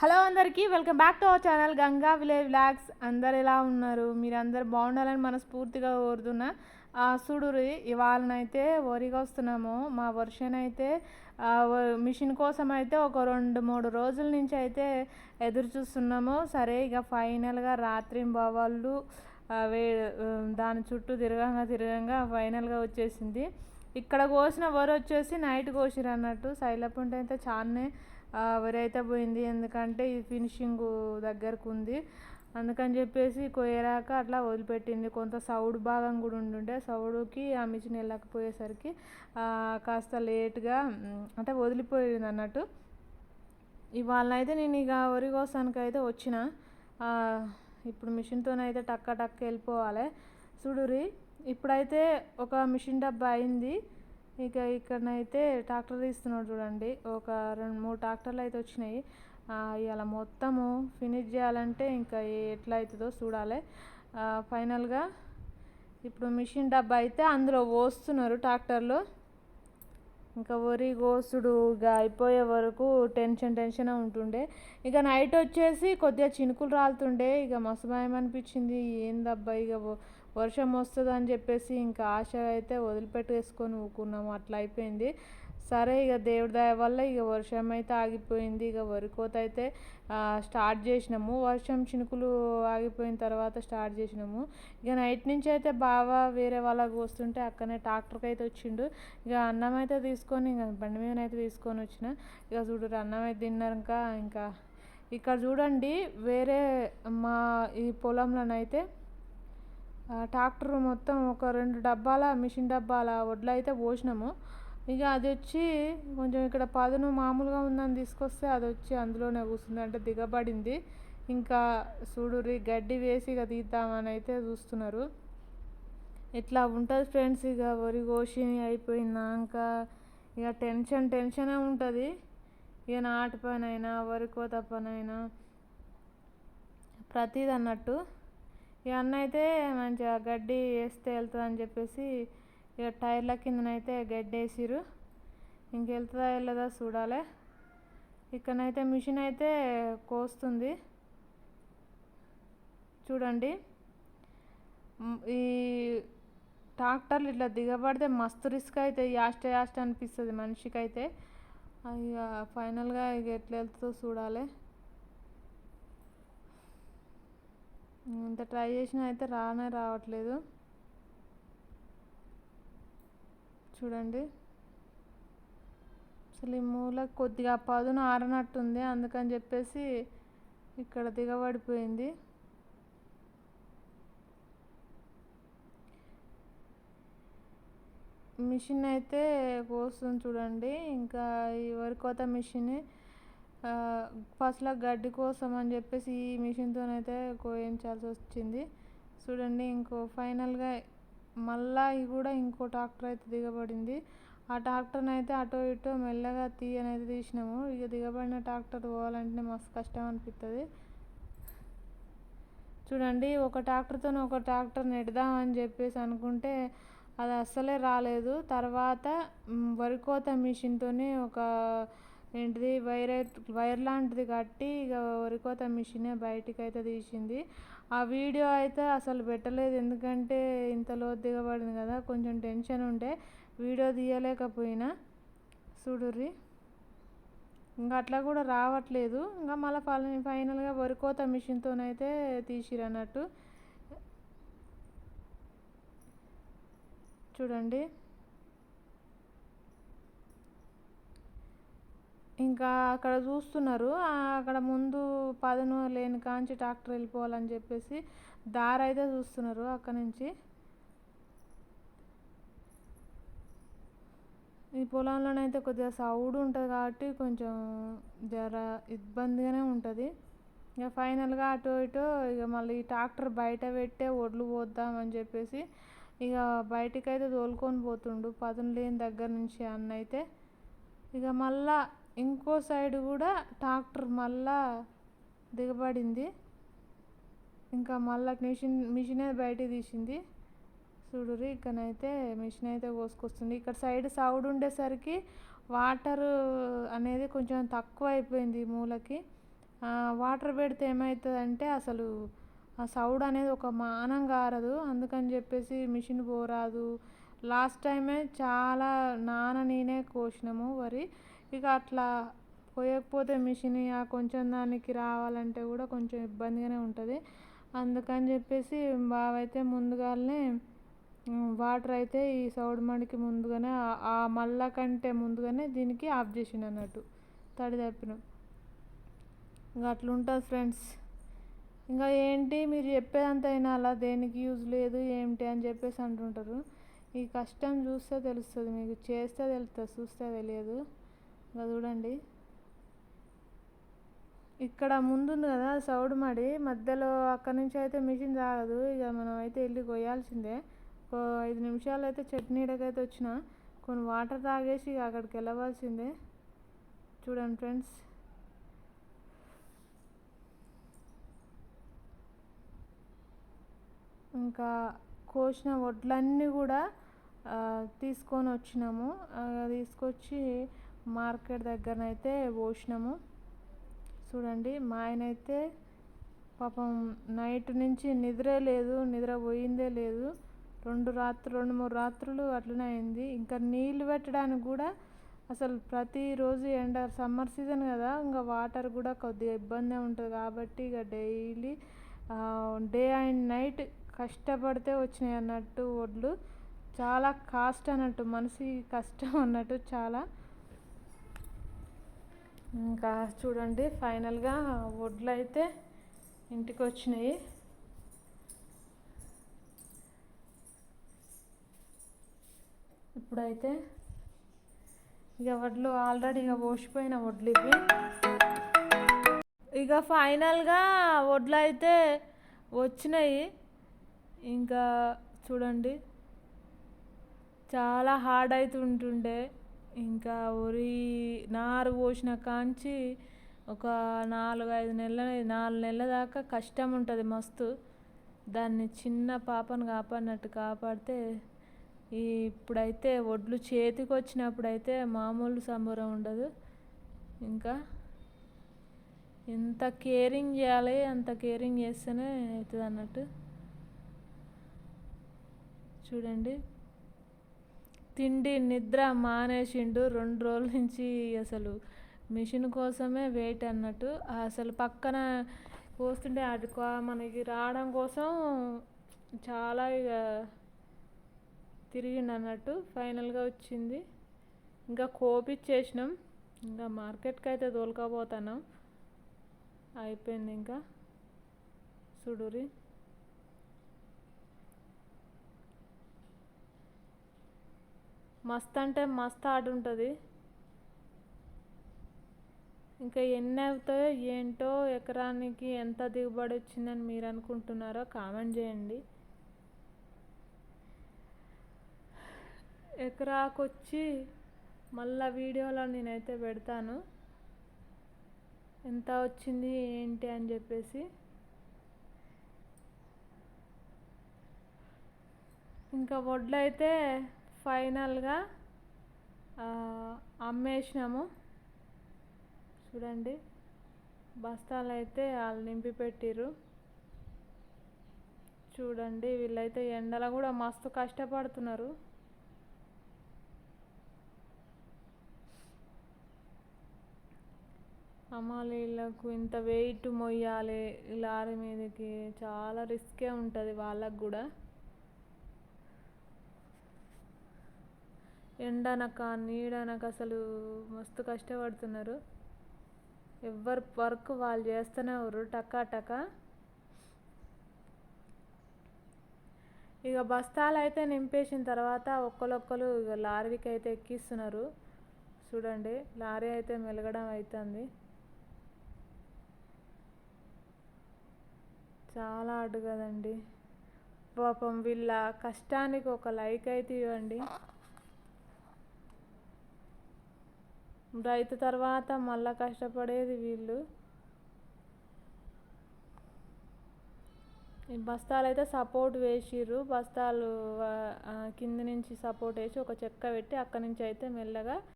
Hello అందరికీ welcome back to our channel Ganga village vlogs. అందరు ఎలా ఉన్నారు? మీరు అందరు బాగుండాలని మనస్ఫూర్తిగా కోరుతున్నా. ఆ, చూడురి ఇవాళనైతే వరిగా వస్తున్నాము. మా వర్షన్ అయితే మిషన్ కోసం అయితే ఒక రెండు మూడు రోజుల నుంచి అయితే ఎదురు చూస్తున్నాము. సరే ఇక ఫైనల్గా రాత్రి బావాళ్ళు వే దాని చుట్టూ తిరగంగా తిరగంగా ఫైనల్గా వచ్చేసింది. ఇక్కడ కోసిన వరి వచ్చేసి నైట్ కోసిరు అన్నట్టు సైలపుంట అయితే చాలానే ఆ, వరి అయితే పోయింది ఎందుకంటే ఇది ఫినిషింగ్ దగ్గరకు ఉంది. అందుకని చెప్పేసి కొయ్యరాక అట్లా వదిలిపెట్టింది. కొంత సౌడు భాగం కూడా ఉండుండే. సౌడుకి ఆ మిషన్ వెళ్ళకపోయేసరికి కాస్త లేట్గా అంటే వదిలిపోయింది అన్నట్టు. ఇవాళ అయితే నేను ఇక వరి కోసానికి అయితే వచ్చిన ఇప్పుడు మిషన్తోనైతే టక్క టక్క వెళ్ళిపోవాలి. చూడురి ఇప్పుడైతే ఒక మిషన్ డబ్బా అయింది. ఇక ఇక్కడనైతే ట్రాక్టర్ తీస్తున్నాడు చూడండి. ఒక రెండు మూడు ట్రాక్టర్లు అయితే వచ్చినాయి. ఇవాళ మొత్తము ఫినిష్ చేయాలంటే ఇంకా ఎట్లా అవుతుందో చూడాలి ఫైనల్గా ఇప్పుడు మిషన్ డబ్బా అయితే అందులో పోస్తున్నారు ట్రాక్టర్లు. ఇంకా వరి కోసుడు ఇక అయిపోయే వరకు టెన్షన్ టెన్షన్ ఉంటుండే. ఇక నైట్ వచ్చేసి కొద్దిగా చినుకులు రాలుతుండే. ఇక మస్తు భయం అనిపించింది. ఏందబ్బా ఇక వర్షం వస్తుంది అని చెప్పేసి ఇంకా ఆశ అయితే వదిలిపెట్టేసుకొని ఊకున్నాము అట్లా అయిపోయింది. సరే ఇక దేవుడి దయ వల్ల ఇక వర్షం అయితే ఆగిపోయింది. ఇక వరి కోత అయితే స్టార్ట్ చేసినాము. వర్షం చినుకులు ఆగిపోయిన తర్వాత స్టార్ట్ చేసినాము. ఇక నైట్ నుంచి అయితే బాగా వేరే వాళ్ళకి వస్తుంటే అక్కనే ట్రాక్టర్కి అయితే వచ్చిండు. ఇక అన్నం అయితే తీసుకొని ఇంకా బండి మీద అయితే తీసుకొని వచ్చిన. ఇక చూడు అన్నం అయితే తిన్నాక ఇంకా. ఇక్కడ చూడండి వేరే మా ఈ పొలంలోనైతే ట్రాక్టర్ మొత్తం ఒక రెండు డబ్బాల మిషన్ డబ్బాల వడ్లు అయితే పోసినాము. ఇక అది వచ్చి కొంచెం ఇక్కడ పదును మామూలుగా ఉందని తీసుకొస్తే అది వచ్చి అందులోనే కూర్చుంది అంటే దిగబడింది. ఇంకా చూడురి గడ్డి వేసి ఇక తీద్దామని అయితే చూస్తున్నారు. ఇట్లా ఉంటుంది ఫ్రెండ్స్ ఇక వరి కోసి అయిపోయినాక ఇక టెన్షన్ టెన్షనే ఉంటుంది. ఇక నాటు పని అయినా వరి కోత పనైనా అయినా ప్రతిది అన్నట్టు ఇక అన్న అయితే మంచిగా గడ్డి వేస్తే వెళ్తుందని చెప్పేసి ఇక టైర్ల కిందనైతే గడ్డి వేసిరు ఇంకెళ్తుందా వెళ్ళదా చూడాలి. ఇక్కడనైతే మిషన్ అయితే కోస్తుంది. చూడండి. ఈ ట్రాక్టర్లు ఇట్లా దిగబడితే మస్తు రిస్క్ అయితే యాస్ట్ యాస్ట్ అనిపిస్తుంది మనిషికి అయితే ఇక ఫైనల్గా ఇక ఎట్లా వెళ్తుందో చూడాలి. ఇంత ట్రై చేసినా అయితే రానే రావట్లేదు. చూడండి. అసలు ఈ మూల కొద్దిగా పదును ఆరనట్టుంది. అందుకని చెప్పేసి ఇక్కడ దిగబడిపోయింది. మిషన్ అయితే కోస్తుంది చూడండి. ఇంకా ఈ వరి కోత మిషన్ ఫస్ట్లో గడ్డి కోసం అని చెప్పేసి ఈ మిషన్తోనైతే కోయించాల్సి వచ్చింది చూడండి ఇంకో ఫైనల్గా మళ్ళా ఇది కూడా ఇంకో ట్రాక్టర్ అయితే దిగబడింది. ఆ ట్రాక్టర్ని అయితే అటో ఇటో మెల్లగా తీయనైతే తీసినాము. ఇక దిగబడిన ట్రాక్టర్ పోవాలంటే మస్తు కష్టం అనిపిస్తుంది చూడండి ఒక ట్రాక్టర్తో ఒక ట్రాక్టర్ నెడదామని చెప్పేసి అనుకుంటే అది అస్సలే రాలేదు. తర్వాత వరికోత వరి కోత ఒక ఏంటిది వైర్ అయితే- వైర్ లాంటిది కట్టి ఇక వరి కోత మిషనే బయటికి అయితే తీసింది. ఆ వీడియో అయితే అసలు పెట్టలేదు. ఎందుకంటే ఇంతలో దిగబడింది కదా కొంచెం టెన్షన్ ఉండే వీడియో తీయలేకపోయినా. చూడుర్రి ఇంకా అట్లా కూడా రావట్లేదు. ఇంకా మళ్ళీ ఫైనల్గా వరి కోత మిషన్తోనైతే తీసిరు అన్నట్టు చూడండి. ఇంకా అక్కడ చూస్తున్నారు. అక్కడ ముందు పదను లేని కాంచి ట్రాక్టర్ వెళ్ళిపోవాలని చెప్పేసి దారి అయితే చూస్తున్నారు అక్కడ నుంచి. ఈ పొలంలోనైతే కొద్దిగా సౌడు ఉంటుంది కాబట్టి కొంచెం జర ఇబ్బందిగానే ఉంటుంది. ఇక ఫైనల్గా అటు ఇటు ఇక మళ్ళీ ఈ ట్రాక్టర్ బయట పెట్టే ఒడ్లు పోద్దామని చెప్పేసి ఇక బయటికి అయితే తోలుకొని పోతుండు. పదును లేని దగ్గర నుంచి అన్న అయితే ఇక మళ్ళా ఇంకో సైడ్ కూడా ట్రాక్టర్ మళ్ళా దిగబడింది. ఇంకా మళ్ళా మిషన్ మిషనే బయటికి తీసింది. చూడుర్రి ఇక్కడనైతే మిషన్ అయితే కోసుకొస్తుంది. ఇక్కడ సైడ్ సౌడ్ ఉండేసరికి వాటర్ అనేది కొంచెం తక్కువ అయిపోయింది మూలకి. వాటర్ పెడితే ఏమవుతుందంటే అసలు ఆ సౌడ్ అనేది ఒక మానం కారదు అందుకని చెప్పేసి మిషన్ పోరాదు. లాస్ట్ టైమే చాలా నాన నేనే కోసినాము వరి. ఇక అట్లా పోయకపోతే మిషన్ ఆ కొంచెం దానికి రావాలంటే కూడా కొంచెం ఇబ్బందిగానే ఉంటుంది. అందుకని చెప్పేసి బావైతే ముందుగానే వాటర్ అయితే ఈ సౌడు మడికి ముందుగానే ఆ మల్ల కంటే ముందుగానే దీనికి ఆఫ్ చేసిండు అన్నట్టు తడి తప్పిన. ఇంకా అట్లుంటుంది ఫ్రెండ్స్. ఇంకా ఏంటి మీరు చెప్పేదంతా అలా దేనికి యూజ్ లేదు ఏమిటి అని చెప్పేసి అంటుంటారు. ఈ కష్టం చూస్తే తెలుస్తుంది మీకు చేస్తే తెలుస్తుంది చూస్తే తెలియదు. ఇంకా చూడండి. ఇక్కడ ముందుంది కదా సౌడు మడి మధ్యలో అక్కడి నుంచి అయితే మిషన్ తాగదు ఇక మనం అయితే వెళ్ళి కొయ్యాల్సిందే. ఒక ఐదు నిమిషాలు అయితే చట్నీడకైతే వచ్చిన కొన్ని వాటర్ తాగేసి ఇక అక్కడికి వెళ్ళవలసిందే. చూడండి ఫ్రెండ్స్. ఇంకా కోసిన వడ్లన్నీ కూడా తీసుకొని వచ్చినాము. తీసుకొచ్చి మార్కెట్ దగ్గరనైతే పోసినాము. చూడండి మా ఆయన అయితే పాపం నైట్ నుంచి నిద్రే లేదు నిద్ర పోయిందే లేదు. రెండు రాత్రులు రెండు మూడు రాత్రులు అట్లనే అయింది. ఇంకా నీళ్ళు పెట్టడానికి కూడా అసలు ప్రతిరోజు ఎండ సమ్మర్ సీజన్ కదా ఇంకా వాటర్ కూడా కొద్దిగా ఇబ్బంది ఉంటుంది. కాబట్టి ఇక డైలీ డే అండ్ నైట్ కష్టపడితే వచ్చినాయి అన్నట్టు వడ్లు చాలా కాస్ట్ అన్నట్టు మనిషి కష్టం అన్నట్టు చాలా. ఇంకా చూడండి ఫైనల్గా వడ్లు అయితే ఇంటికి వచ్చినాయి ఇప్పుడైతే ఇక వడ్లు ఆల్రెడీ ఇక పోసిపోయిన వడ్లు ఇవి. ఇక ఫైనల్గా వడ్లు అయితే వచ్చినాయి. ఇంకా చూడండి చాలా హార్డ్ అవుతుంటుండే ఇంకా వరి నారు పోసిన కాంచి ఒక నాలుగు ఐదు నెలల నాలుగు నెలల దాకా కష్టం ఉంటుంది మస్తు. దాన్ని చిన్న పాపను కాపాడినట్టు కాపాడితే ఈ ఇప్పుడైతే వడ్లు చేతికి వచ్చినప్పుడైతే మామూలు సంబరం ఉండదు. ఇంకా ఎంత కేరింగ్ చేయాలి అంత కేరింగ్ చేస్తేనే అవుతుంది అన్నట్టు చూడండి. తిండి నిద్ర మానేసిండు రెండు రోజుల నుంచి అసలు మిషన్ కోసమే వెయిట్ అన్నట్టు. అసలు పక్కన పోస్తుంటే అది మనకి రావడం కోసం చాలా ఇక తిరిగిండు అన్నట్టు ఫైనల్గా వచ్చింది. ఇంకా కోపిచ్చేసినాం. ఇంకా మార్కెట్కి అయితే తోలుకపోతున్నాం. అయిపోయింది ఇంకా. చూడురి మస్త్ అంటే మస్త్ ఆట ఉంటుంది. ఇంకా ఎన్ని అవుతాయో ఏంటో ఎకరానికి ఎంత దిగుబడి వచ్చిందని మీరు అనుకుంటున్నారో కామెంట్ చేయండి. ఎకరాకు వచ్చి మళ్ళా వీడియోలో నేనైతే పెడతాను. ఎంత వచ్చింది ఏంటి అని చెప్పేసి. ఇంకా వడ్లు అయితే ఫైనల్గా అమ్మేసినాము. చూడండి బస్తాలు అయితే వాళ్ళు నింపి పెట్టిర్రు చూడండి వీళ్ళైతే ఎండలో కూడా మస్తు కష్టపడుతున్నారు. అమ్మాలీలకు ఇంత వెయిట్ మొయ్యాలి లారీ మీదకి చాలా రిస్కే ఉంటుంది వాళ్ళకు కూడా. ఎండనక నీడనక అసలు మస్తు కష్టపడుతున్నారు. ఎవరు వర్క్ వాళ్ళు చేస్తూనే ఉన్నారు టకా టకా. ఇక బస్తాలు అయితే నింపేసిన తర్వాత ఒక్కరొక్కరు ఇక లారీకి అయితే ఎక్కిస్తున్నారు. చూడండి లారీ అయితే మెలగడం అవుతుంది చాలా అడ్డు కదండి పాపం వీళ్ళ కష్టానికి ఒక లైక్ అయితే ఇవ్వండి. రైతు తర్వాత మళ్ళా కష్టపడేది వీళ్ళు. ఈ బస్తాలు అయితే సపోర్ట్ వేసిర్రు. బస్తాలు కింద నుంచి సపోర్ట్ వేసి ఒక చెక్క పెట్టి అక్కడి నుంచి అయితే మెల్లగా